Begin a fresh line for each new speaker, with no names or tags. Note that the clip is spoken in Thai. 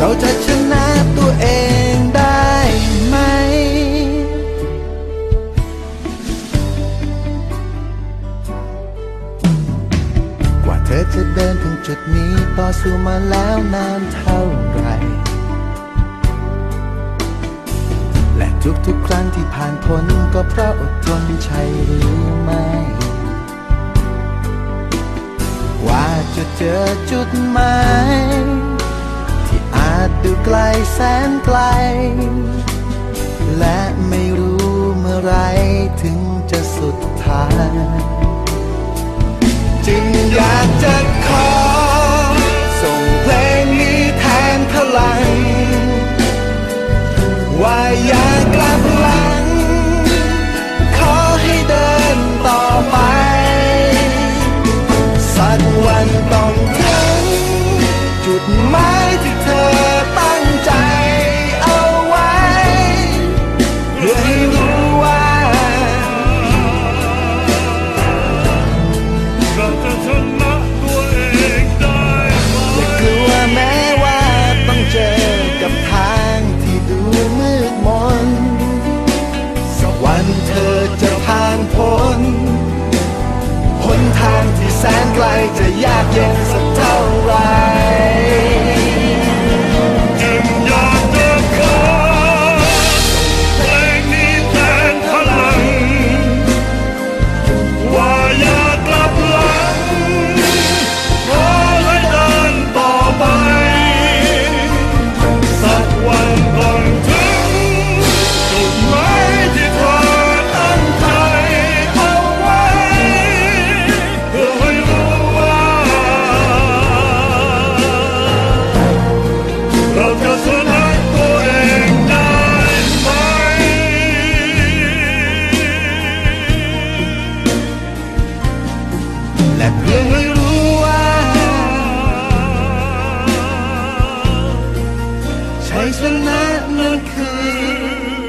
เราจะชนะตัวเองได้ไหม กว่าเธอจะเดินถึงจุดนี้ต่อสู้มาแล้วนานเท่าไหรและทุกๆครั้งที่ผ่านพ้นก็เพราะอดทนใช่หรือไม่ว่าจะเจอจุดหมาย กลแสนไกล และไม่รู้เมื่อไรถึงจะสุดทางจึงอยากจะขอ ส่งเพลงนี้แทนพลัง ว่าอย่ากลับหลัง ขอให้เดินต่อไป สักวันต้องถึงจุดหมาย เพื่อให้รู้ว่า ชัยชนะนั้นคือ